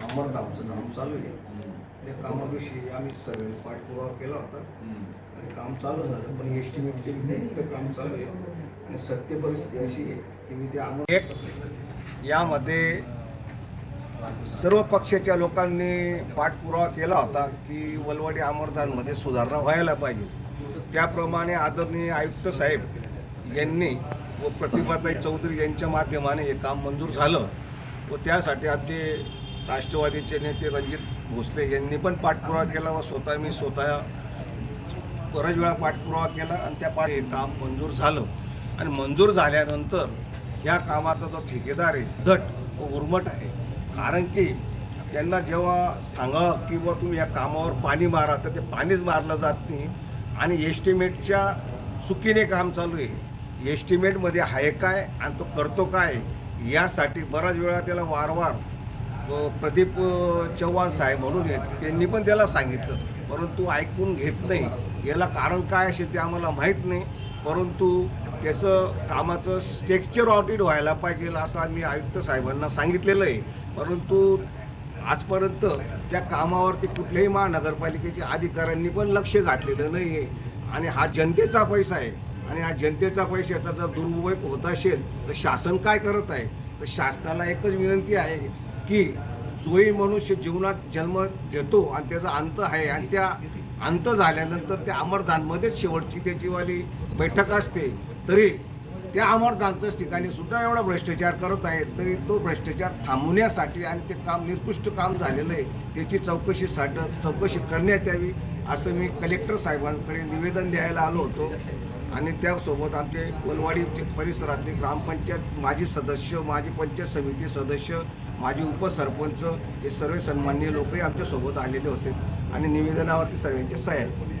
अमरधामचं काम चालू आहे. त्या कामाविषयी आम्ही सगळे पाठपुरावा केला होता. आणि काम चालू झालं पण एस्टिमेट केली नाही तर काम चालू आहे. आणि सत्य परिस्थिती अशी आहे की मी त्या अमर एक यामध्ये सर्व पक्षाच्या लोकांनी पाठपुरावा केला होता की वलवाडी अमरधानमध्ये सुधारणा व्हायला पाहिजे. त्याप्रमाणे आदरणीय आयुक्त साहेब यांनी व प्रतिभाताई चौधरी यांच्या माध्यमाने हे काम मंजूर झालं व त्यासाठी आमचे राष्ट्रवादीचे नेते रणजित भोसले यांनी पण पाठपुरावा केला व स्वतः मी स्वतः बऱ्याच वेळा पाठपुरावा केला आणि त्या पाठ हे काम मंजूर झालं. आणि मंजूर झाल्यानंतर ह्या कामाचा जो ठेकेदार आहे धट व उर्मट आहे. कारण की त्यांना जेव्हा सांगा की बुवा तुम्ही या कामावर पाणी मारा तर ते पाणीच मारलं जात नाही. आणि एस्टिमेटच्या चुकीने काम चालू आहे. एस्टिमेटमध्ये आहे काय आणि तो करतो काय यासाठी बराच वेळा त्याला वारंवार प्रदीप चव्हाण साहेब म्हणून त्यांनी पण त्याला सांगितलं. परंतु ऐकून घेत नाही. याला कारण काय असेल ते आम्हाला माहीत नाही. परंतु त्याचं कामाचं स्ट्रक्चर ऑडिट व्हायला पाहिजे असं आम्ही आयुक्त साहेबांना सांगितलेलं आहे. परंतु आजपर्यंत त्या कामावरती कुठल्याही महानगरपालिकेच्या अधिकाऱ्यांनी पण लक्ष घातलेलं नाही आहे आणि हा जनतेचा पैसा आहे. आणि हा जनतेचा पैशाचा जर दुरुपयोग होत असेल तर शासन काय करत आहे? तर शासनाला एकच विनंती आहे की जोही मनुष्य जीवनात जन्म घेतो आणि त्याचा अंत आहे आणि त्या अंत झाल्यानंतर त्या अमरधानमध्येच शेवटची त्याचीवाली बैठक असते. तरी त्या अमरधानच्याच ठिकाणी सुद्धा एवढा भ्रष्टाचार करत आहेत तरी तो भ्रष्टाचार थांबवण्यासाठी आणि ते काम निकृष्ट काम झालेलं आहे त्याची चौकशीसाठी चौकशी करण्यात यावी असं मी कलेक्टर साहेबांकडे निवेदन द्यायला आलो होतो. आणि त्यासोबत आमचे कोलवाडी परिसरातले ग्रामपंचायत माजी सदस्य माजी पंचायत समिती सदस्य माजी उपसरपंच हे सर्व सन्माननीय लोकही आमच्यासोबत आलेले होते. आणि निवेदनावरती सर्वांचे सह्या होते